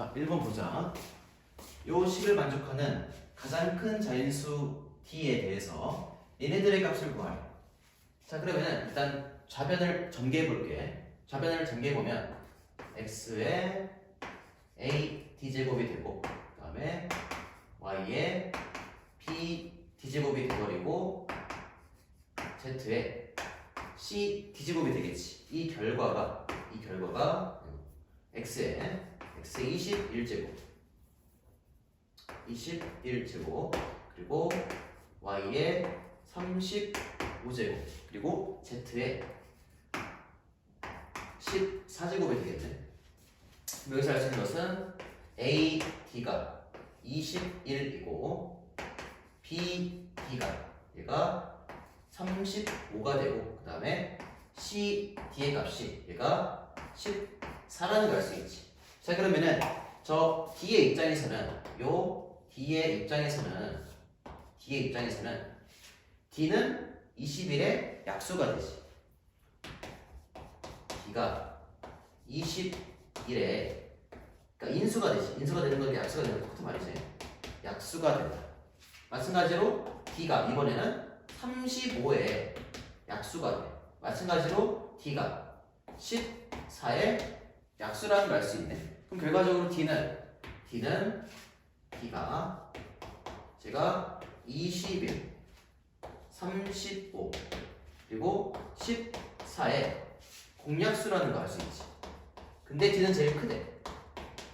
자, 1번 보자. 요 식을 만족하는 가장 큰 자인수 t에 대해서 얘네들의 값을 구하래. 자, 그러면은 일단 좌변을 전개해 볼게. 좌변을 전개해 보면 x에 a d제곱이 되고 그다음에 y에 b d제곱이 돼버리고 z에 c d제곱이 되겠지. 이 결과가 이 결과가 x에 x 21제곱. 21제곱. 그리고 y에 35제곱. 그리고 z에 14제곱이 되겠네. 여기서 알수 있는 것은 a, d가 21이고 b, d가 얘가 35가 되고 그 다음에 c, d의 값이 얘가 14라는 걸 알 수 있지 자 그러면은 저 D의 입장에서는 요 D의 입장에서는 D의 입장에서는 D는 20일의 약수가 되지. D가 20일에 그러니까 인수가 되지. 인수가 되는 건 약수가 되는 것부터 말이지. 약수가 된다. 마찬가지로 D가 이번에는 35의 약수가 돼. 마찬가지로 D가 14의 약수라는 걸 알 수 있네. 그럼 결과적으로 D는 D는 D가 제가 21, 35 그리고 14의 공약수라는 걸 알 수 있지. 근데 D는 제일 크대.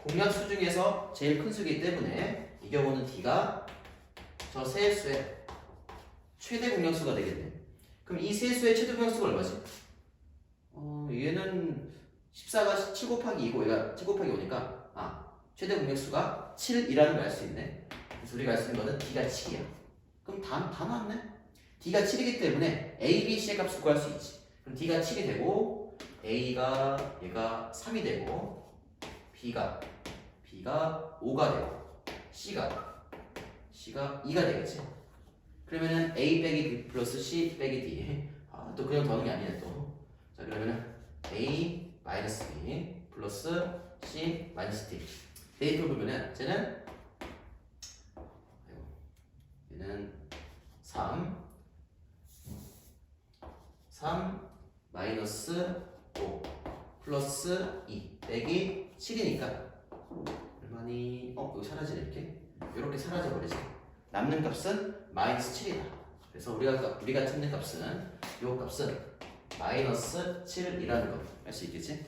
공약수 중에서 제일 큰 수이기 때문에 이 경우는 D가 저 세 수의 최대 공약수가 되겠네. 그럼 이 세 수의 최대 공약수가 얼마지? 어, 얘는 14가 7 곱하기 2고 얘가 7 곱하기 5니까 아 최대 공약수가 7이라는 걸 알 수 있네. 그래서 우리가 알 수 있는 거는 D가 7이야. 그럼 다, 다 나왔네? D가 7이기 때문에 A, B, C의 값을 구할 수 있지. 그럼 D가 7이 되고 A가 얘가 3이 되고 B가 B가 5가 되고 C가 C가 2가 되겠지? 그러면은 A 빼기 B 플러스 C 빼기 D 아, 또 그냥 더하는 게 아니네 또 자 그러면은 A 마이너스 B 플러스 C 마이너스 D 데이터를 보면은 쟤는 얘는 3 3 마이너스 5 플러스 2 빼기 7이니까 얼마니? 어? 이거 사라지네 이렇게 이렇게 사라져 버리지 남는 값은 마이너스 7이다 그래서 우리가 우리가 찾는 값은 이 값은 마이너스 7이라는 걸알수 있겠지?